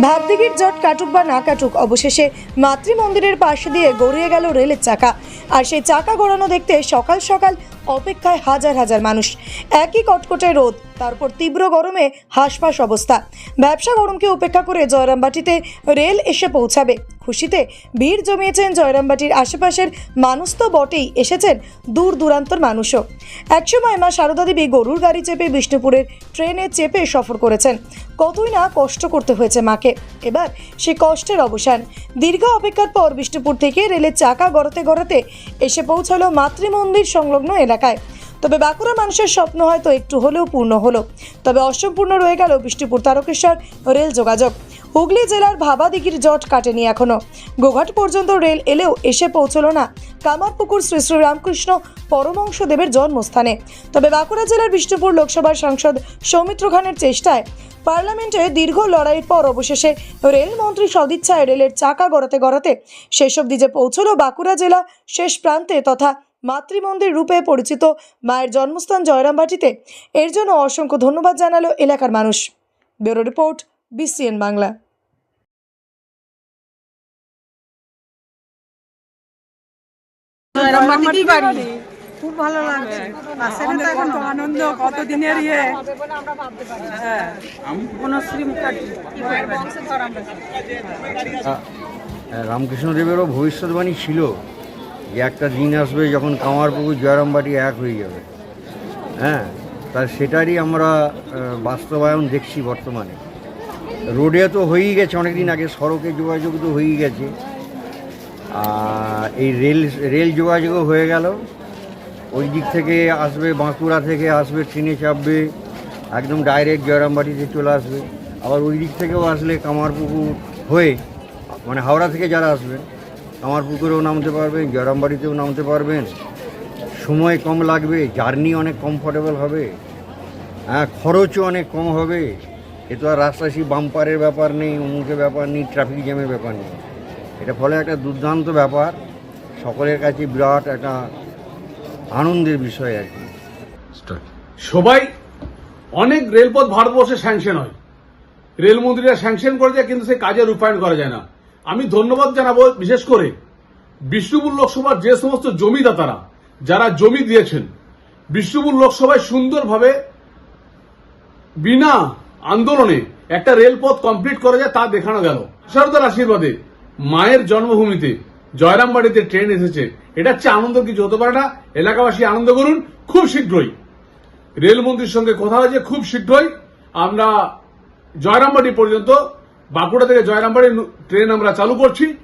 ভাবদিঘির জট কাটুক বা না কাটুক, অবশেষে মাতৃ মন্দিরের পাশে দিয়ে গড়িয়ে গেল রেলের চাকা। আর সেই চাকা গড়ানো দেখতে সকাল সকাল অপেক্ষায় হাজার হাজার মানুষ। একই কটকটে রোদ, তারপর তীব্র গরমে হাঁসফাঁস অবস্থা। ব্যবসা গরমকে উপেক্ষা করে জয়রামবাটিতে রেল এসে পৌঁছাবে। খুশিতে ভিড় জমিয়েছেন জয়রামবাটির আশেপাশের মানুষ তো বটেই, এসেছেন দূর দূরান্তর মানুষও। একসময় মা সারদা দেবী গরুর গাড়ি চেপে বিষ্ণুপুরের ট্রেনে চেপে সফর করেছেন। কতই না কষ্ট করতে হয়েছে মাকে। এবার সে কষ্টের অবসান। দীর্ঘ অপেক্ষার পর বিষ্ণুপুর থেকে রেলের চাকা গড়াতে গড়াতে এসে পৌঁছালো মাতৃমন্দির সংলগ্ন এলাকায়। তবে বাঁকুড়া মানুষের স্বপ্ন হয়তো একটু হলেও পূর্ণ হলো। তবে অসম্পূর্ণ রয়ে গেল বিষ্ণুপুর তারকেশ্বর রেল যোগাযোগ। হুগলি জেলার ভাবাদিঘির জট কাটেনি এখনও। গোঘাট পর্যন্ত রেল এলেও এসে পৌঁছলো না। কামারপুকুর শ্রী শ্রী রামকৃষ্ণ পরমংশদেবের জন্মস্থানে। তবে বাঁকুড়া জেলার বিষ্ণুপুর লোকসভার সাংসদ সৌমিত্র খানের চেষ্টায় পার্লামেন্টে দীর্ঘ লড়াইয়ের পর অবশেষে রেলমন্ত্রী সদিচ্ছায় রেলের চাকা গড়াতে গড়াতে শেষ অবধি যে পৌঁছলো বাঁকুড়া জেলা শেষ প্রান্তে তথা মাতৃমন্দির রূপে পরিচিত মায়ের জন্মস্থান জয়রামবাটিতে, এর জন্য অসংখ্য ধন্যবাদ জানালো এলাকার মানুষ। Bureau report, BCN Bangla. খুব ভালো লাগছে। তো এখন তো আনন্দ কত দিনের ইয়ে। হ্যাঁ বনশ্রী মুখার্জি। রামকৃষ্ণদেবেরও ভবিষ্যৎবাণী ছিল যে একটা দিন আসবে যখন কামারপুকুর জয়রামবাটি এক হয়ে যাবে। হ্যাঁ তা সেটারই আমরা বাস্তবায়ন দেখছি বর্তমানে। রোডে তো হয়েই গেছে অনেক দিন আগে সড়কে যোগাযোগ তো হয়েই গেছে। আর এই রেল রেল যোগাযোগও হয়ে গেল। ওই দিক থেকে আসবে, বাঁকুড়া থেকে আসবে, ট্রেনে চাপবে, একদম ডাইরেক্ট জয়রামবাটিতে চলে আসবে। আবার ওই দিক থেকেও আসলে কামারপুকুর হয়ে মানে হাওড়া থেকে যারা আসবেন কামারপুকুরেও নামতে পারবেন জয়রামবাড়িতেও নামতে পারবেন। সময় কম লাগবে, জার্নি অনেক কমফোর্টেবল হবে। হ্যাঁ খরচও অনেক কম হবে। এ তো আর রাস্তাশি বাম্পারের ব্যাপার নেই, অমুকের ব্যাপার নেই ট্রাফিক জ্যামের ব্যাপার নেই। এটা ফলে একটা দুর্দান্ত ব্যাপার। সকলের কাছে বিরাট একটা আনন্দের বিষয় আর কি। সবাই অনেক রেলপথ ভারতবর্ষে স্যাংশন হয়। রেলমন্ত্রীরা স্যাংশন করে যায়, কিন্তু সেই কাজে রূপায়ণ করা যায় না। আমি ধন্যবাদ জানাব বিশেষ করে বিষ্ণুপুর লোকসভার যে সমস্ত জমিদাতারা, যারা জমি দিয়েছেন। বিষ্ণুপুর লোকসভায় সুন্দরভাবে বিনা আন্দোলনে একটা রেলপথ কমপ্লিট করা যায়, তা দেখানো গেল। সারদার আশীর্বাদে মায়ের জন্মভূমিতে জয়রামবাড়িতে ট্রেন এসেছে। এটা হচ্ছে আনন্দ কিছু হতে পারে না। এলাকাবাসী আনন্দ করুন, খুব শীঘ্রই। রেলমন্ত্রীর সঙ্গে কথা হয়েছে, খুব শীঘ্রই। আমরা জয়রামবাড়ি পর্যন্ত, বাঁকুড়া থেকে জয়রামবাড়ি ট্রেন আমরা চালু করছি।